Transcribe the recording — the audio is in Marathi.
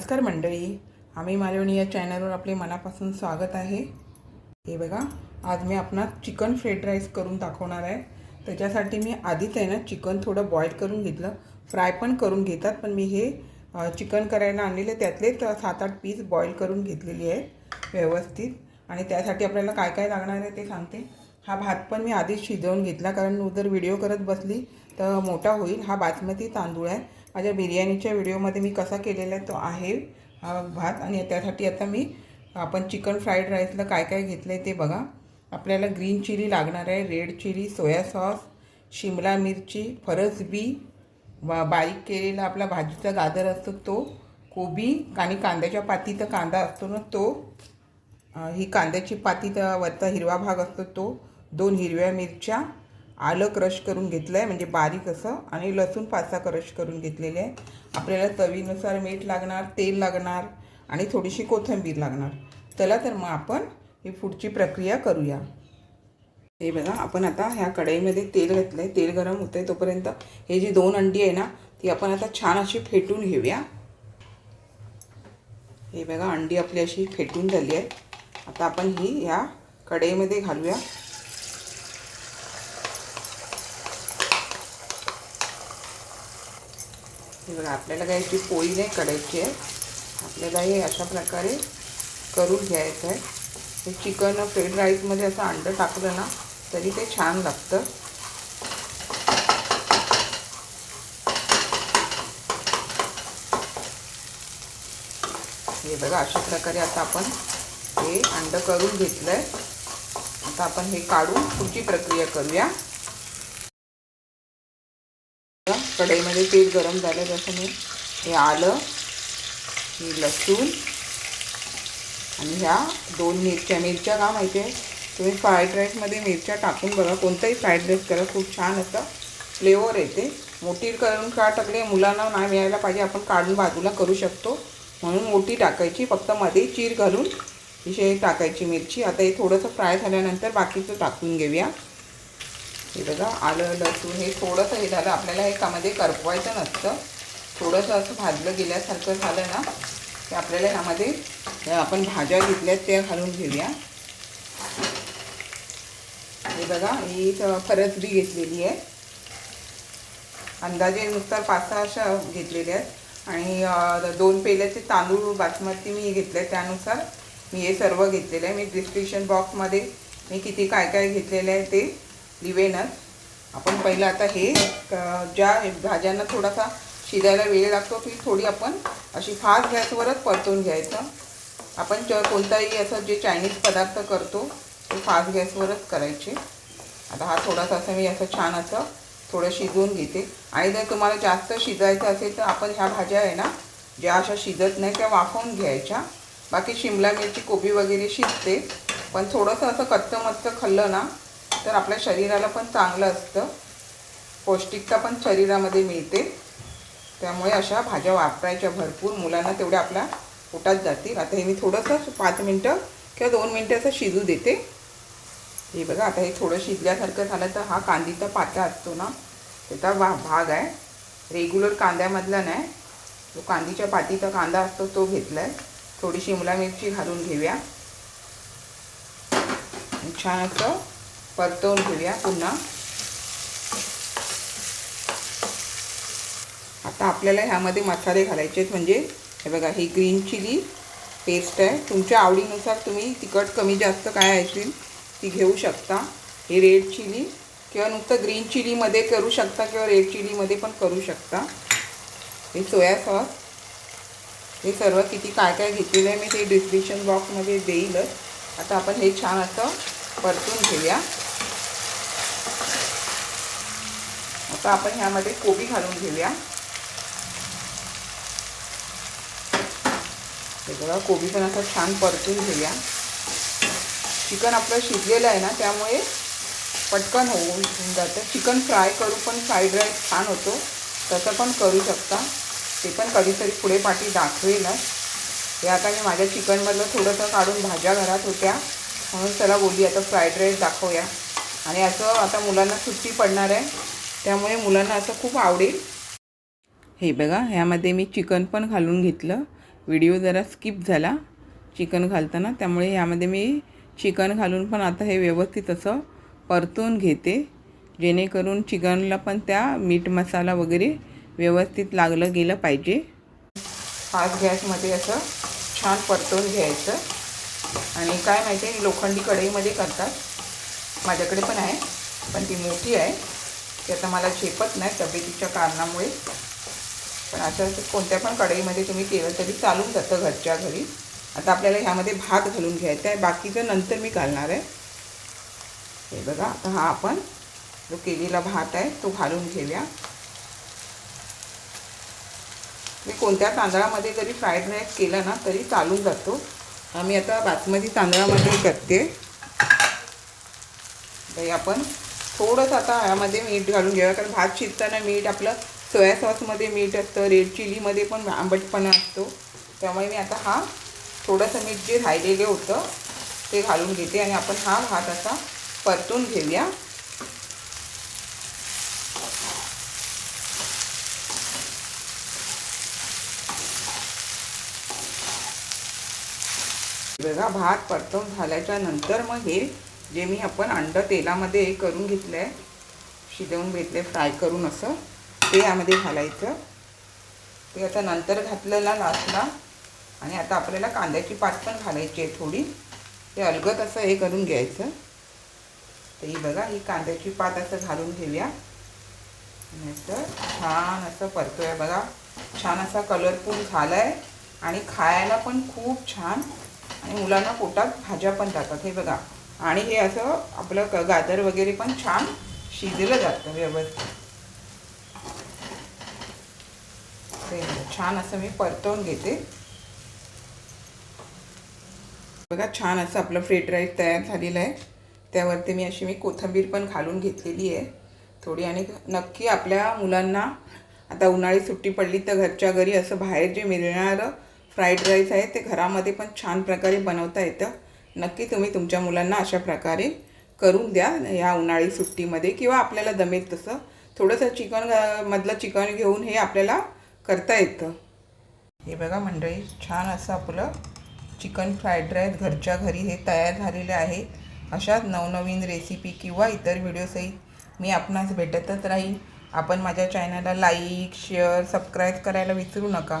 नमस्कार मंडळी. आम्ही मालवणी या चॅनलवर आपले मनापासून स्वागत आहे. हे बघा आज मी आपण चिकन फ्राईड राईस करून दाखवणार आहे. त्याच्यासाठी मी आधीच आहे ना चिकन थोडं बॉईल करून घेतलं. फ्राय पण करून घेतात पण मी हे चिकन करायला आणलेले त्यातलेच सात आठ पीस बॉईल करून घेतलेली आहेत व्यवस्थित. आणि त्यासाठी आपल्याला काय काय लागणार आहे ते सांगते. हा भात पण मी आधीच शिजवून घेतला कारण जर व्हिडिओ करत बसली तर मोठा होईल. हा बासमती तांदूळ आहे. माझ्या बिर्याणीच्या व्हिडिओमध्ये मी कसा केलेला आहे तो आहे हा भात. आणि त्यासाठी आता मी आपण चिकन फ्राईड राईसला काय काय घेतलं आहे ते बघा. आपल्याला ग्रीन चिली लागणार आहे रेड चिली सोया सॉस शिमला मिरची फरसबी बारीक केलेला आपला भाजीचा गाजर असतो तो कोबी. आणि कांद्याच्या पातीचा कांदा असतो ना तो ही कांद्याची पातीचा वरचा हिरवा भाग असतो तो दोन हिरव्या मिरच्या. आलं क्रश करून घेतलं आहे म्हणजे बारीक असं आणि लसूण पाचा क्रश करून घेतलेले आहे. आपल्याला चवीनुसार मीठ लागणार तेल लागणार आणि थोडीशी कोथिंबीर लागणार. चला तर मग आपण ही पुढची प्रक्रिया करूया. हे बघा आपण आता ह्या कढईमध्ये तेल घातलं आहे तेल गरम होतं आहे तोपर्यंत हे जी दोन अंडी आहे ना ती आपण आता छान अशी फेटून घेऊया. हे बघा अंडी आपली अशी फेटून झाली आहे आता आपण ही ह्या कढईमध्ये घालूया. हे बघा आपल्याला काय याची पोळी नाही काढायची आहे. आपल्याला हे अशा प्रकारे करून घ्यायचं आहे. हे चिकन फ्रेड राईसमध्ये असं अंडं टाकलं ना तरी ते छान लागतं. हे बघा अशा प्रकारे आता आपण हे अंड करून घेतलं आहे आता आपण हे काढून पुढची प्रक्रिया करूया. कढईमध्ये तेल गरम झालं जसं मी हे आलं ही लसूण आणि ह्या दोन मिरच्या मिरच्या का माहिती आहे? तुम्ही फ्राईड राईसमध्ये मिरच्या टाकून बघा कोणताही फ्राईड राईस करा खूप छान असं फ्लेवर येते. मोठी करून का टाकले मुलांना नाही मिळायला पाहिजे आपण काढून बाजूला करू शकतो. म्हणून मोठी टाकायची फक्त मध्ये चीर घालून तिथे टाकायची मिरची. आता हे थोडंसं फ्राय झाल्यानंतर बाकीचं टाकून घेऊया. हे बघा आलं लसूण हे थोडंसं हे झालं. आपल्याला हे कामध्ये करपवायचं नसतं. थोडंसं असं भाजलं गेल्यासारखं झालं ना ते आपल्याला ह्यामध्ये आपण भाज्या घेतल्या त्या घालून घेऊया. हे बघा ही फरसबी घेतलेली आहे. अंदाजे नुसतं पाच सहा अशा घेतलेल्या आहेत. आणि दोन पेल्याचे तांदूळ बासमती मी घेतले त्यानुसार मी हे सर्व घेतलेलं आहे. मी डिस्क्रिप्शन बॉक्समध्ये मी किती काय काय घेतलेलं आहे ते लिवेनच आपण पहिलं आता हे ज्या भाज्यांना थोडासा शिजायला वेळ लागतो ती थोडी आपण अशी फास्ट गॅसवरच परतून घ्यायचं. आपण ज कोणताही असं जे चायनीज पदार्थ करतो ते फास्ट गॅसवरच करायचे. आता हा थोडासा असं मी असं छान असं थोडं शिजवून घेते. आणि जर तुम्हाला जास्त शिजायचं असेल तर आपण ह्या भाज्या आहे ना ज्या अशा शिजत नाही त्या वाफवून घ्यायच्या. बाकी शिमला मिरची कोबी वगैरे शिजते. पण थोडंसं असं कच्चं मच्चं खाल्लं ना तर आपल्या शरीराला पण चांगलं असतं. पौष्टिकता पण शरीरामध्ये मिळते. त्यामुळे अशा भाज्या वापरायच्या भरपूर. मुलांना तेवढ्या आपल्या पोटात जातील. आता हे मी थोडंसं पाच मिनटं किंवा दोन मिनटं असं शिजू देते. हे बघा आता हे थोडं शिजल्यासारखं झालं तर हा कांदीचा पाता असतो ना त्याचा भा भाग आहे. रेग्युलर कांद्यामधला नाही. जो कांदीच्या पातीचा कांदा असतो तो घेतला आहे थोडी शिमला मिरची घालून घेऊया. छान असं परतवून घेऊया पुन्हा. आता आपल्याला ह्यामध्ये मसाले घालायचे आहेत म्हणजे हे बघा ही ग्रीन चिली पेस्ट आहे. तुमच्या आवडीनुसार तुम्ही तिखट कमी जास्त काय असेल ती घेऊ शकता. हे रेड चिली किंवा नुसतं ग्रीन चिलीमध्ये करू शकता किंवा रेड चिलीमध्ये पण करू शकता. हे सोया सॉस. हे सर्व किती काय काय घेतलेलं आहे मी ते डिस्क्रिप्शन बॉक्समध्ये देईलच. आता आपण हे छान असं परतून घेऊया. आता आपण ह्यामध्ये कोबी घालून घेऊया. हे बघा कोबी पण असं छान परतून घेऊया. चिकन आपलं शिजलेलं आहे ना त्यामुळे पटकन होऊन जातं. चिकन फ्राय करू पण फ्राईड राईस छान होतो. तसं पण करू शकता. ते पण कधीतरी पुढे पाठी दाखवेलच. हे आता मी माझ्या चिकनमधलं थोडंसं काढून भाज्या घरात होत्या. म्हणून चला बोलली आता फ्राईड राईस दाखवूया. आणि असं आता मुलांना सुट्टी पडणार आहे. त्यामुळे मुलांना असं खूप आवडेल. हे बघा ह्यामध्ये मी चिकन पण घालून घेतलं. व्हिडिओ जरा स्किप झाला. चिकन घालताना. त्यामुळे यामध्ये मी चिकन घालून पण आता हे व्यवस्थित असं परतून घेते. जेणेकरून चिकनला पण त्या मीठ मसाला वगैरे व्यवस्थित लागलं गेलं पाहिजे. फास्ट गॅसमध्ये असं छान परतून घ्यायचं. आणि काय माहिती आहे लोखंडी कढईमध्ये करतात. माझ्याकडे पण आहे पण ती मोठी आहे. ती आता मला झेपत नाही तब्येतीच्या कारणामुळे. पण असं कोणत्या पण कढईमध्ये तुम्ही केलं तरी चालून जातं घरच्या घरी. आता आपल्याला ह्यामध्ये भात घालून घ्यायचा आहे बाकीचं नंतर मी घालणार आहे. हे बघा आता हा आपण जो केलेला भात आहे तो घालून घेऊया. मी कोणत्या तांदळामध्ये जरी फ्राईड राईस केला ना तरी चालून जातो. आम्ही आता बासमती तांदळामध्ये करते. तरी आपण थोडंसं आता यामध्ये मीठ घालून घेऊया कारण भात शिजताना मीठ आपलं सोया सॉसमध्ये मीठ असतं रेड चिलीमध्ये पण आंबटपणा असतो. त्यामुळे मी आता हा थोडंसं मीठ जे राहिलेलं होतं ते घालून घेते आणि आपण हा भात असा परतून घेऊया. बघा भात परतून झाल्याच्यानंतर मग हे जे मी आपण अंड तेलामध्ये हे करून घेतलं आहे शिजवून घेतले फ्राय करून असं ते यामध्ये घालायचं. ते आता नंतर घातलेला लास्टला आणि आता आपल्याला कांद्याची पात पण घालायची आहे थोडी. ते अलगत असं हे करून घ्यायचं. तर ही बघा ही कांद्याची पात असं घालून घेऊया. नंतर छान असं परतोय बघा. छान असा कलरफुल झाला आहे आणि खायला पण खूप छान. आणि मुलांना पोटात भाज्या पण जातात हे बघा. आणि हे असं आपलं क गाजर वगैरे पण छान शिजलं जातं व्यवस्थित. ते छान असं मी परतवून घेते. बघा छान असं आपलं फ्रेड राईस तयार झालेलं आहे. त्यावरती मी अशी मी कोथिंबीर पण घालून घेतलेली आहे. थोडी आणि नक्की आपल्या मुलांना आता उन्हाळी सुट्टी पडली तर घरच्या घरी असं बाहेर जे मिळणारं फ्राईड राईस आहे ते घरामध्ये पण छान प्रकारे बनवता येतं. नक्की तुम्ही तुमच्या मुलांना अशा प्रकारे करून द्या या उन्हाळी सुट्टीमध्ये किंवा आपल्याला जमेल तसं. थोडंसं चिकन मधलं चिकन घेऊन हे आपल्याला करता येतं. हे बघा मंडळी छान असं आपलं चिकन फ्राईड राईस घरच्या घरी हे तयार झालेले आहे. अशाच नवनवीन रेसिपी किंवा इतर व्हिडिओसही मी आपणास भेटतच राहील आपण माझ्या चॅनलला लाईक शेअर सबस्क्राईब करायला विसरू नका.